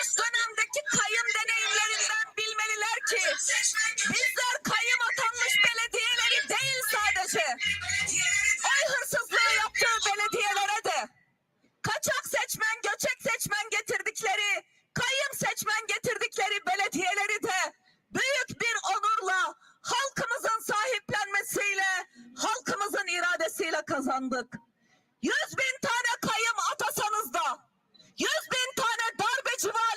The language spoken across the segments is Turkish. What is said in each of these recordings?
geçmiş dönemdeki kayım deneyimlerinden bilmeliler ki bizler kayım atanmış belediyeleri değil sadece oy hırsızlığı yaptığı belediyelere de kaçak seçmen, göçek seçmen getirdikleri, kayım seçmen getirdikleri belediyeleri de büyük bir onurla halkımızın sahiplenmesiyle, halkımızın iradesiyle kazandık. Yüz bin tane kayım atasanız da, yüz bin tane darbeci valiyi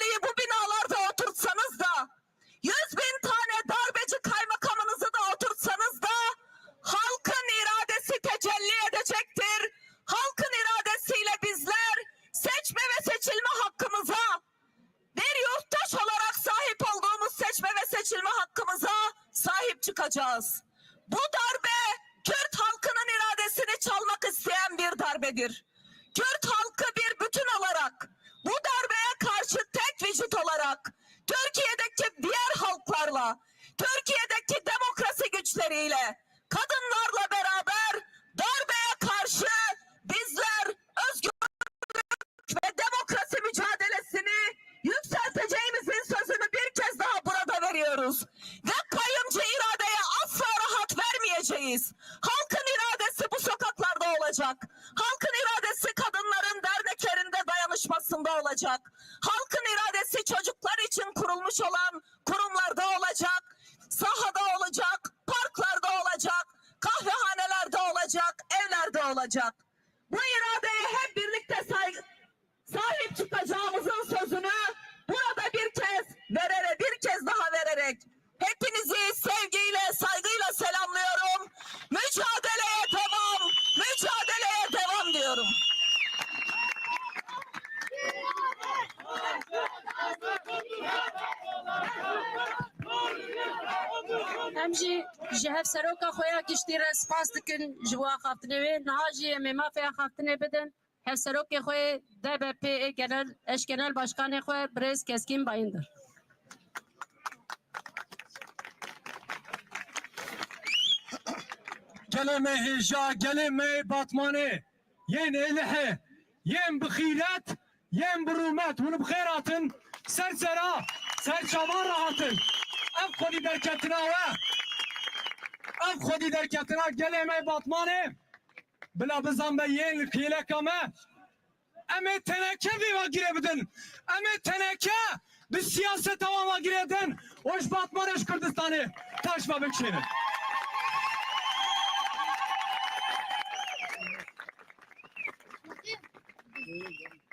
sahip rahat vermeyeceğiz. Halkın iradesi bu sokaklarda olacak. Halkın iradesi kadınların derneklerinde dayanışmasında olacak. Halkın iradesi çocuklar için kurulmuş olan kurumlarda olacak. Sahada olacak, parklarda olacak, kahvehanelerde olacak, evlerde olacak. Bu iradeye hep birlikte sahip çıkacağımızın sözünü burada bir kez vererek, bir kez daha vererek hepinizi sevgiyle, saygıyla selamlıyorum. Mücadeleye devam, mücadeleye devam diyorum. Em jî ji hev seroka xwe ya giştî re spas dikin ji wa xaftinê wê niha jî em ê mafeya xaftinê bidin hev serokê xwe DBP ê genel geleme heja geleme batmane. Yen elehe yen bxiret yen brumet bunu bxêr hatin ser sera ser çavan rahatin ev xwedî derketina we ev xwedî derketina geleme batmane. Bila bizan be yen li kêleka me em ê teneke vê ve gire bidin. Em ê teneke bi siyaseta wan ve gire din. Oj batmanê ji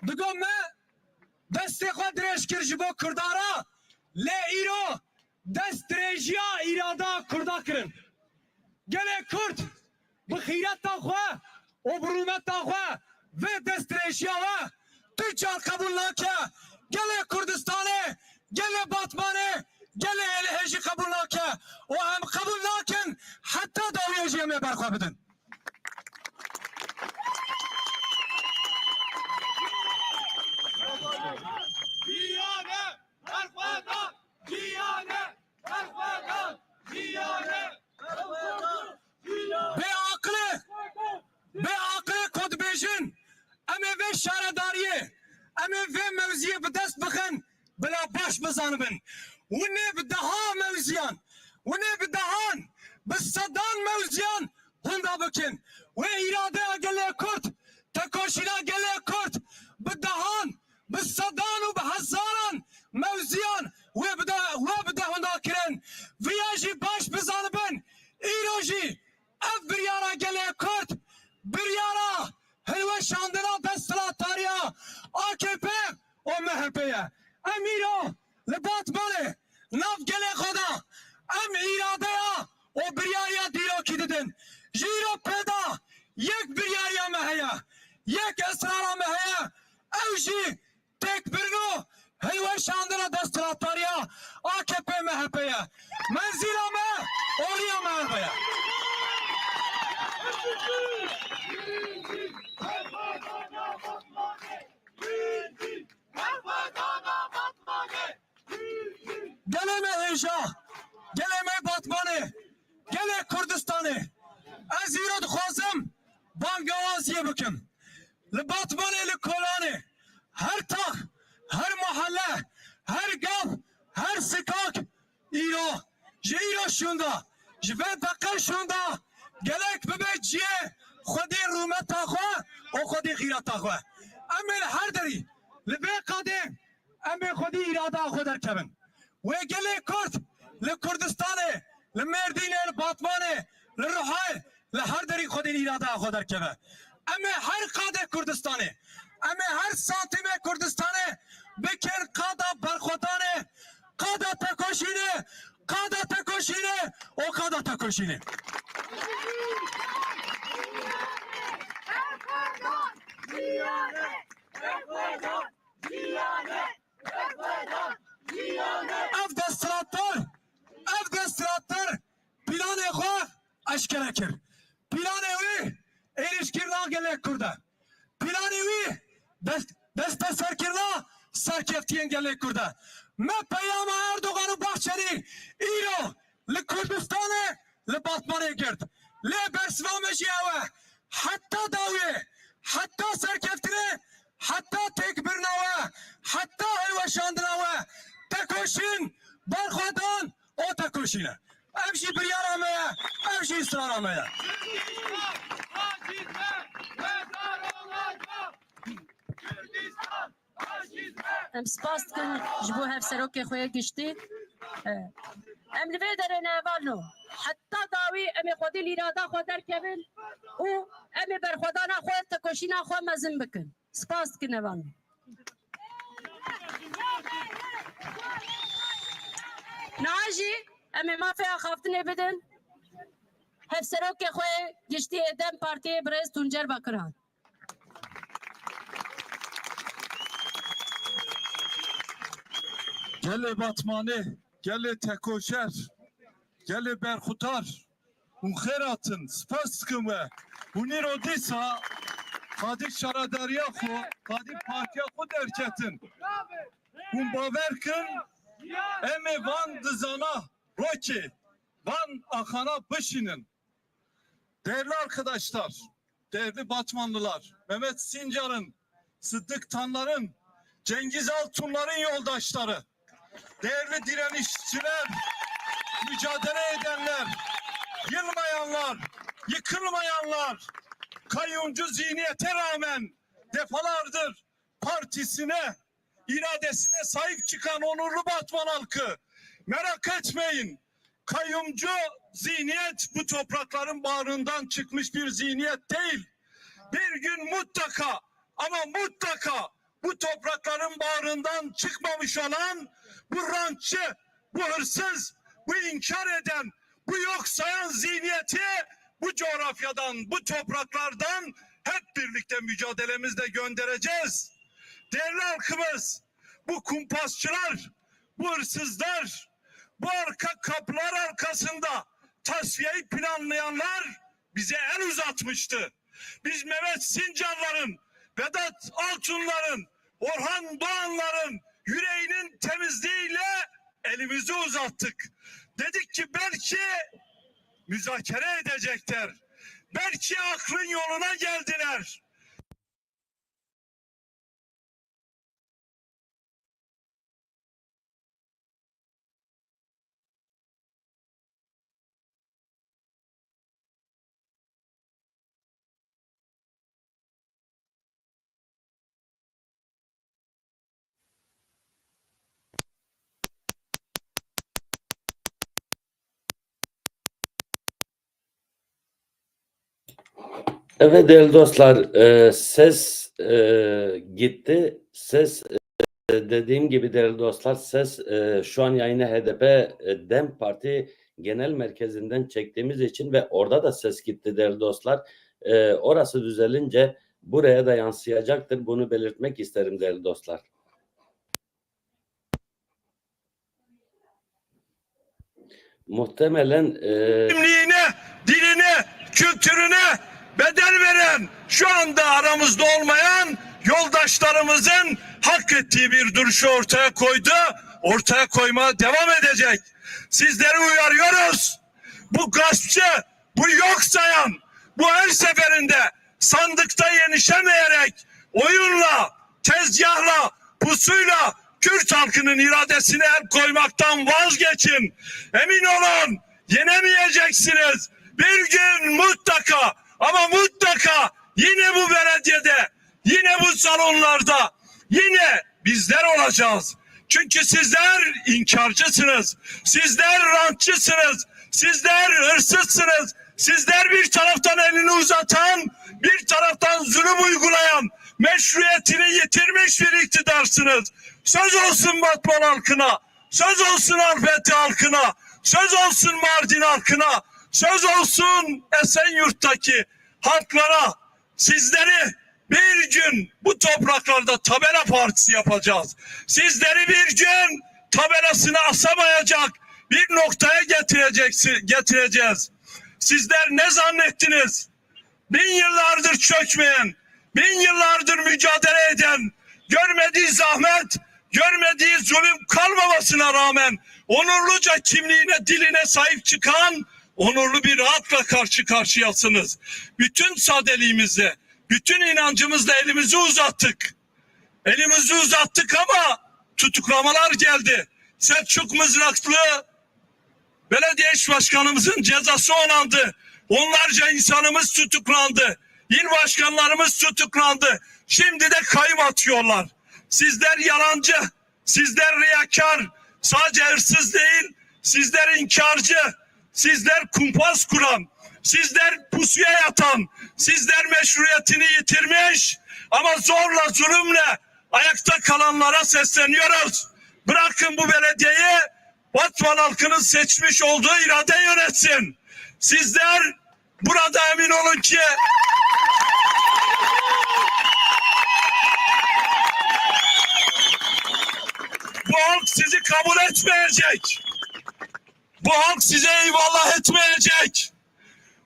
Kurdistanê taş ve bikşêrin Digo me destê xwe dirêj kir ji bo Kurdara lê îro dest dirêjiya îrada Kurda kirin. Gelê Kurd bi xîreta xwe û bi rûmeta xwe vê dest dirêjiya we bi de hûn da kirin viya jî baş bizanibin îro jî ev biryara gelê Kurd biryara hilwe şandina desthilatariya AKP û MHP'ye em îro li Batmanê nav gelê xwe da em îradeya û biryariya dîrokî didin ji îro pêda yek biryariya me heye yek esrara me heye ew jî têkbirin û hilwe şandina desthilatariya AKP MHP'ye menzîla me oriya MHP'ye geleme heja geleme batmanê gelê kurdistanê ez îro dixwazim bangewaziyê bikim li batmanê li her tax her mahalle her gav, her sıkak, İro, jiro şunda, jve dakika şunda, gelek bebeciye, خودی رومت خوا او خودی خیرات خوا اما هر دری لبه قادم اما خودی اراده خود در کبن و گله کرد لکردستانه لمردین الباطمانه لروحای لهر دری خودی اراده خود در کبن اما هر قاده کردستانه Ame her santime Kurdistan'ı bikir kada balkotanı kada takoşini kada takoşini o kada takoşini. Ev destratör, ev destratör planı koy aşkere kir. Planı vi erişkirna gelek kurda. Planı vi wî dest, deste serkirina serkeftiyên gelek Kurda. Me peyama Erdogan'ı Bahçeli îro li Kurdistanê li Batmanê girt. Lê bersivame jî ew e. Heta dawê, heta serkeftinê, heta têkbirina we, heta hilweşandina we. Tekoşin, berxwedan, o tekoşîne. Ev jî biryara me ye, ev jî ısrara me ye. Kürdistan faşizme mezar olacak. Em spas dikin ji bo hevserokê xwe giştî. E, Em li vê derê nevalno. Heta dawî em ê xwedî lîrada xwe derkevin û em ê berxwedana xwe tekoşîna xwe mezin bikin. Spas dikin nevalno. Niha jî em ê mafeya xaftinê bidin. Hevserokê xwe giştî Gele Batmane, gele Tekoşer, gele Berkutar, un xeratın, spas kıme, unir odisa, kadik şaradarya xo, kadik partiya xo derketin, un baverkin, eme van dızana, roki, van akana bışinin. Değerli arkadaşlar, değerli Batmanlılar, Mehmet Sincar'ın, Sıddık Tanlar'ın, Cengiz Altunlar'ın yoldaşları, değerli direnişçiler, mücadele edenler, yılmayanlar, yıkılmayanlar, kayyumcu zihniyete rağmen defalardır partisine, iradesine sahip çıkan onurlu Batman halkı. Merak etmeyin, kayyumcu zihniyet bu toprakların bağrından çıkmış bir zihniyet değil. Bir gün mutlaka ama mutlaka bu toprakların bağrından çıkmamış olan bu rantçı, bu hırsız, bu inkar eden, bu yok sayan zihniyeti bu coğrafyadan, bu topraklardan hep birlikte mücadelemizle göndereceğiz. Değerli halkımız, bu kumpasçılar, bu hırsızlar, bu arka kapılar arkasında tasfiyeyi planlayanlar bize el uzatmıştı. Biz Mehmet Sincanların, Vedat Altunların, Orhan Doğanların yüreğinin temizliğiyle elimizi uzattık. Dedik ki belki müzakere edecekler. Belki aklın yoluna geldiler. Evet değerli dostlar, e, ses e, gitti. Ses e, dediğim gibi değerli dostlar, ses e, şu an yayını HDP e, Dem Parti Genel Merkezi'nden çektiğimiz için ve orada da ses gitti değerli dostlar. E, orası düzelince buraya da yansıyacaktır. Bunu belirtmek isterim değerli dostlar. Muhtemelen e, kültürüne bedel veren, şu anda aramızda olmayan yoldaşlarımızın hak ettiği bir duruşu ortaya koydu, ortaya koymaya devam edecek. Sizleri uyarıyoruz. Bu gaspçı, bu yok sayan, bu her seferinde sandıkta yenişemeyerek oyunla, tezgahla, pusuyla Kürt halkının iradesine el koymaktan vazgeçin. Emin olun yenemeyeceksiniz. Bir gün mutlaka ama mutlaka yine bu belediyede, yine bu salonlarda, yine bizler olacağız. Çünkü sizler inkarcısınız. Sizler rantçısınız. Sizler hırsızsınız. Sizler bir taraftan elini uzatan, bir taraftan zulüm uygulayan, meşruiyetini yitirmiş bir iktidarsınız. Söz olsun Batman halkına, söz olsun Arfeti halkına, söz olsun Mardin halkına, söz olsun Esenyurt'taki halklara. Sizleri bir gün bu topraklarda tabela partisi yapacağız. Sizleri bir gün tabelasını asamayacak bir noktaya getireceksin, getireceğiz. Sizler ne zannettiniz? Bin yıllardır çökmeyen, bin yıllardır mücadele eden, görmediği zahmet, görmediği zulüm kalmamasına rağmen onurluca kimliğine, diline sahip çıkan onurlu bir halkla karşı karşıyasınız. Bütün sadeliğimizle, bütün inancımızla elimizi uzattık. Elimizi uzattık ama tutuklamalar geldi. Selçuk Mızraklı belediye iş başkanımızın cezası onandı. Onlarca insanımız tutuklandı. İl başkanlarımız tutuklandı. Şimdi de kayıp atıyorlar. Sizler yalancı, sizler riyakar, sadece hırsız değil, sizler inkarcı, sizler kumpas kuran, sizler pusuya yatan, sizler meşruiyetini yitirmiş ama zorla zulümle ayakta kalanlara sesleniyoruz. Bırakın bu belediyeyi Batman halkının seçmiş olduğu irade yönetsin. Sizler burada emin olun ki bu halk sizi kabul etmeyecek. Bu halk size eyvallah etmeyecek.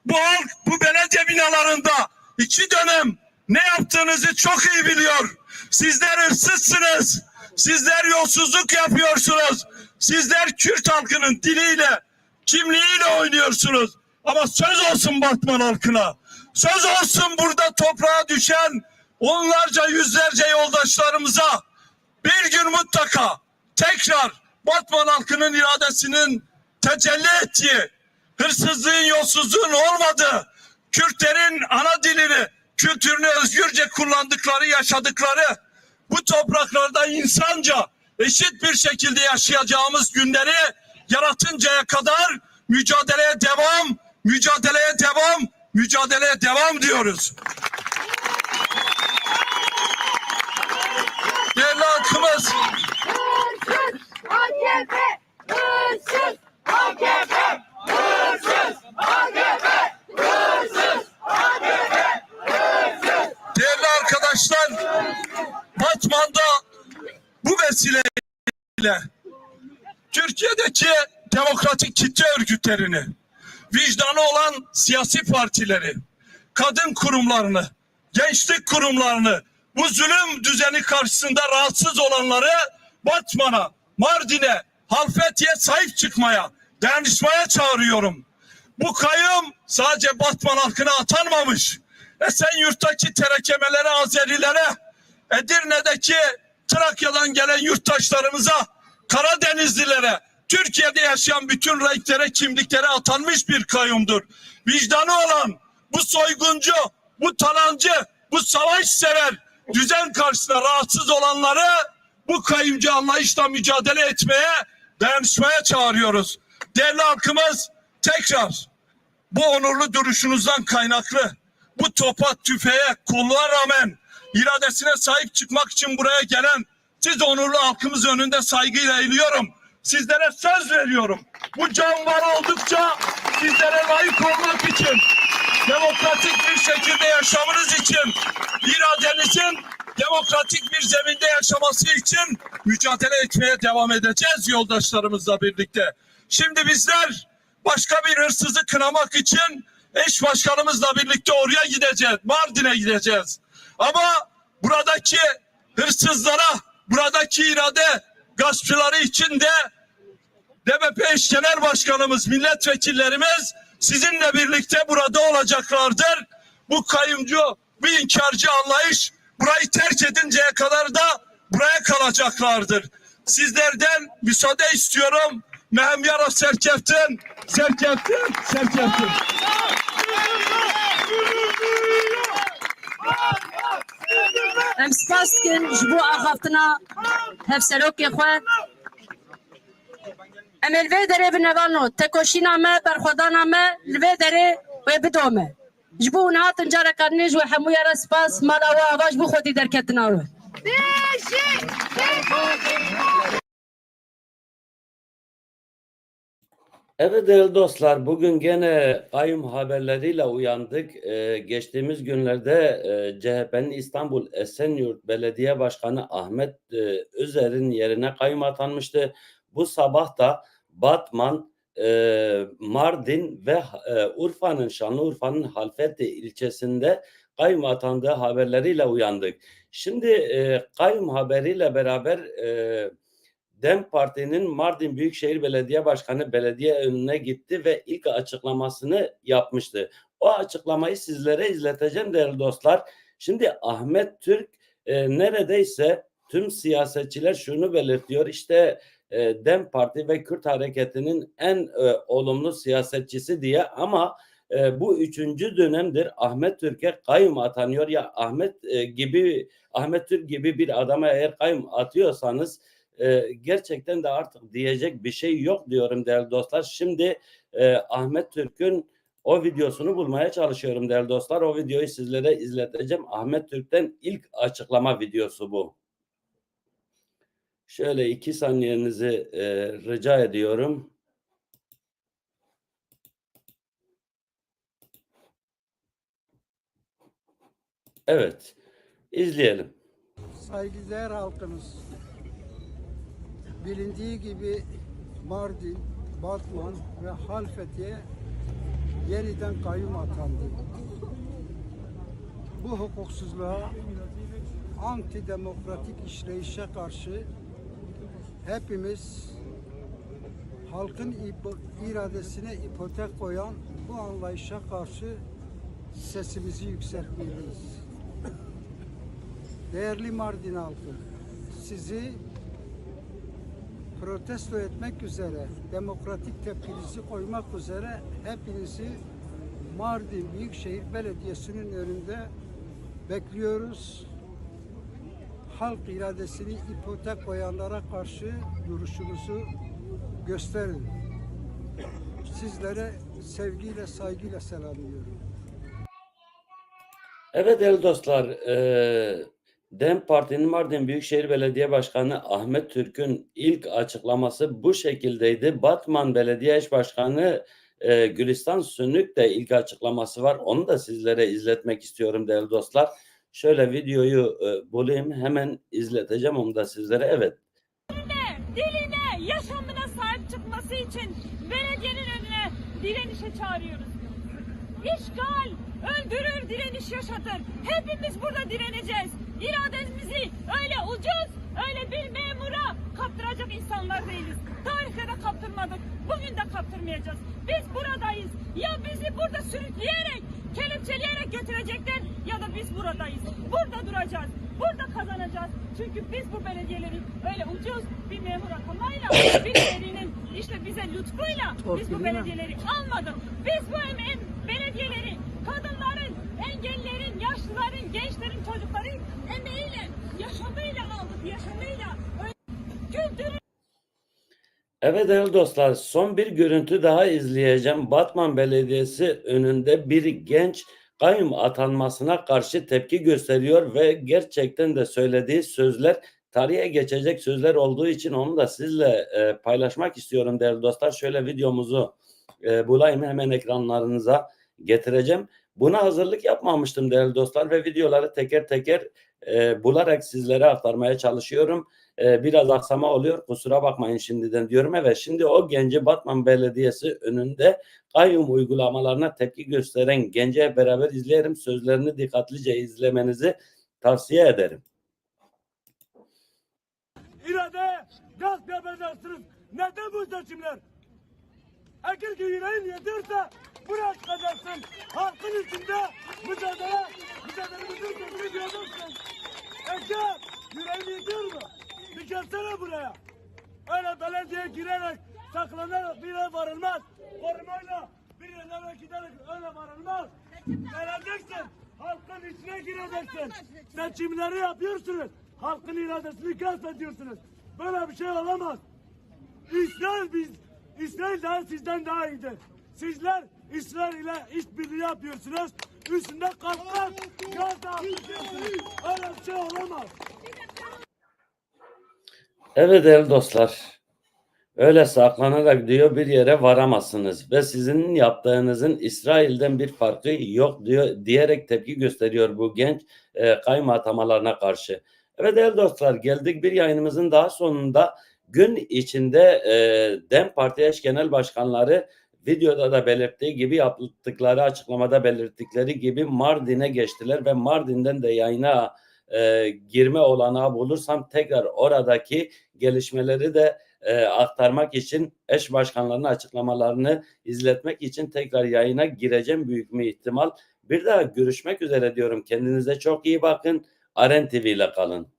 Bu halk bu belediye binalarında iki dönem ne yaptığınızı çok iyi biliyor. Sizler hırsızsınız. Sizler yolsuzluk yapıyorsunuz. Sizler Kürt halkının diliyle, kimliğiyle oynuyorsunuz. Ama söz olsun Batman halkına. Söz olsun burada toprağa düşen onlarca yüzlerce yoldaşlarımıza bir gün mutlaka tekrar Batman halkının iradesinin tecelli ettiği, hırsızlığın, yolsuzluğun olmadığı, Kürtlerin ana dilini, kültürünü özgürce kullandıkları, yaşadıkları, bu topraklarda insanca, eşit bir şekilde yaşayacağımız günleri yaratıncaya kadar mücadeleye devam, mücadeleye devam, mücadeleye devam diyoruz. Değerli halkımız! Hırsız! AKP! Hırsız! Arkadaşlar, Batman'da bu vesileyle Türkiye'deki demokratik kitle örgütlerini, vicdanı olan siyasi partileri, kadın kurumlarını, gençlik kurumlarını, bu zulüm düzeni karşısında rahatsız olanları Batman'a, Mardin'e, Halfeti'ye sahip çıkmaya, dayanışmaya çağırıyorum. Bu kayım sadece Batman halkına atanmamış. Esenyurt'taki terekemelere, Azerilere, Edirne'deki Trakya'dan gelen yurttaşlarımıza, Karadenizlilere, Türkiye'de yaşayan bütün renklere, kimliklere atanmış bir kayyumdur. Vicdanı olan bu soyguncu, bu talancı, bu savaş sever, düzen karşısında rahatsız olanları bu kayyumcu anlayışla mücadele etmeye, dayanışmaya çağırıyoruz. Değerli halkımız tekrar bu onurlu duruşunuzdan kaynaklı bu topa, tüfeğe, kolluğa rağmen iradesine sahip çıkmak için buraya gelen siz onurlu halkımız önünde saygıyla eğiliyorum. Sizlere söz veriyorum. Bu can var oldukça sizlere layık olmak için, demokratik bir şekilde yaşamınız için, iradenizin demokratik bir zeminde yaşaması için mücadele etmeye devam edeceğiz yoldaşlarımızla birlikte. Şimdi bizler başka bir hırsızı kınamak için eş başkanımızla birlikte oraya gideceğiz. Mardin'e gideceğiz. Ama buradaki hırsızlara, buradaki irade gaspçıları için de DBP eş genel başkanımız, milletvekillerimiz sizinle birlikte burada olacaklardır. Bu kayımcı, bu inkarcı anlayış burayı terk edinceye kadar da buraya kalacaklardır. sizlerden müsaade istiyorum. Mehem yara serkeftin, serkeftin, serkeftin. Em spas dikin ji bo axaftina hevserokê xwe. Em ê li vê derê binevano tekoşîna me berxwedana me vê derê wê bidome. Ji bo hûn hatin careka nû ji we hemûya re spas Evet değerli dostlar, bugün gene kayyum haberleriyle uyandık. Ee, geçtiğimiz günlerde e, CHP'nin İstanbul Esenyurt Belediye Başkanı Ahmet e, Özer'in yerine kayyum atanmıştı. Bu sabah da Batman, e, Mardin ve e, Urfa'nın, Şanlıurfa'nın Halfeti ilçesinde kayyum atandığı haberleriyle uyandık. Şimdi e, kayyum haberiyle beraber e, DEM Parti'nin Mardin Büyükşehir Belediye Başkanı belediye önüne gitti ve ilk açıklamasını yapmıştı. O açıklamayı sizlere izleteceğim değerli dostlar. Şimdi Ahmet Türk e, neredeyse tüm siyasetçiler şunu belirtiyor. İşte e, DEM Parti ve Kürt hareketinin en e, olumlu siyasetçisi diye ama e, bu üçüncü dönemdir Ahmet Türk'e kayyum atanıyor ya Ahmet e, gibi Ahmet Türk gibi bir adama eğer kayyum atıyorsanız e, gerçekten de artık diyecek bir şey yok diyorum değerli dostlar. Şimdi e, Ahmet Türk'ün o videosunu bulmaya çalışıyorum değerli dostlar. O videoyu sizlere izleteceğim. Ahmet Türk'ten ilk açıklama videosu bu. Şöyle iki saniyenizi e, rica ediyorum. Evet, izleyelim. Saygıdeğer halkımız, bilindiği gibi Mardin, Batman ve Halfeti'ye yeniden kayyum atandı. Bu hukuksuzluğa, antidemokratik işleyişe karşı hepimiz halkın iradesine ipotek koyan bu anlayışa karşı sesimizi yükseltmeliyiz. Değerli Mardin halkı, sizi protesto etmek üzere, demokratik tepkinizi koymak üzere hepinizi Mardin Büyükşehir Belediyesi'nin önünde bekliyoruz. Halk iradesini ipotek koyanlara karşı duruşunuzu gösterin. Sizlere sevgiyle, saygıyla selamlıyorum. Evet değerli dostlar, eee DEM Parti'nin Mardin Büyükşehir Belediye Başkanı Ahmet Türk'ün ilk açıklaması bu şekildeydi. Batman Belediye Eş Başkanı eee, Gülistan Sünük de ilk açıklaması var. Onu da sizlere izletmek istiyorum değerli dostlar. Şöyle videoyu eee, bulayım hemen izleteceğim onu da sizlere. Evet. diline, yaşamına sahip çıkması için belediyenin önüne direnişe çağırıyoruz. İşgal öldürür, direniş yaşatır. Hepimiz burada direneceğiz. İrademizi öyle ucuz, öyle bir memura kaptıracak insanlar değiliz. Tarihte de kaptırmadık, bugün de kaptırmayacağız. Biz buradayız. Ya bizi burada sürükleyerek, kelepçeleyerek götürecekler ya da biz buradayız. Burada duracağız. Burada kazanacağız. Çünkü biz bu belediyeleri öyle ucuz bir memur atamayla, birilerinin işte bize lütfuyla biz bu belediyeleri almadık. Biz bu em- belediyeleri kadınların, engellilerin, yaşlıların, gençlerin, çocukların emeğiyle, yaşamıyla aldık, yaşamıyla. Kültürü Evet değerli dostlar son bir görüntü daha izleyeceğim. Batman Belediyesi önünde bir genç kayyum atanmasına karşı tepki gösteriyor ve gerçekten de söylediği sözler tarihe geçecek sözler olduğu için onu da sizle e, paylaşmak istiyorum değerli dostlar. Şöyle videomuzu e, bulayım hemen ekranlarınıza getireceğim. Buna hazırlık yapmamıştım değerli dostlar ve videoları teker teker e, bularak sizlere aktarmaya çalışıyorum. E, biraz aksama oluyor kusura bakmayın şimdiden diyorum. Evet şimdi o genci Batman Belediyesi önünde kayyum uygulamalarına tepki gösteren gence hep beraber izleyelim. Sözlerini dikkatlice izlemenizi tavsiye ederim. İrade gasp yapacaksınız. Neden bu seçimler? Eğer ki yüreğin yeterse buraya çıkacaksın. Halkın içinde mücadele, mücadelemizin sesini duyacaksın. Eğer yüreğin yetiyor mu? Bir gelsene buraya. Öyle belediye girerek saklanarak bir yere varılmaz. Korumayla bir yerlere giderek öyle varılmaz. Geleceksin. Halkın içine gireceksin. Seçimleri yapıyorsunuz. Halkın iradesini gasp ediyorsunuz. Böyle bir şey olamaz. İsrail biz İsrail daha sizden daha iyidir. Sizler İsrail ile işbirliği yapıyorsunuz. Üstünde kalkar, gaz dağıtıyorsunuz. Öyle bir şey olamaz. Evet değerli dostlar. Öyle saklanarak diyor bir yere varamazsınız ve sizin yaptığınızın İsrail'den bir farkı yok diyor diyerek tepki gösteriyor bu genç e, kayma atamalarına karşı. Evet değerli dostlar geldik bir yayınımızın daha sonunda gün içinde e, DEM Parti eş genel başkanları videoda da belirttiği gibi yaptıkları açıklamada belirttikleri gibi Mardin'e geçtiler ve Mardin'den de yayına e, girme olanağı bulursam tekrar oradaki gelişmeleri de e, aktarmak için eş başkanlarının açıklamalarını izletmek için tekrar yayına gireceğim büyük bir ihtimal. Bir daha görüşmek üzere diyorum. Kendinize çok iyi bakın. Aren TV ile kalın.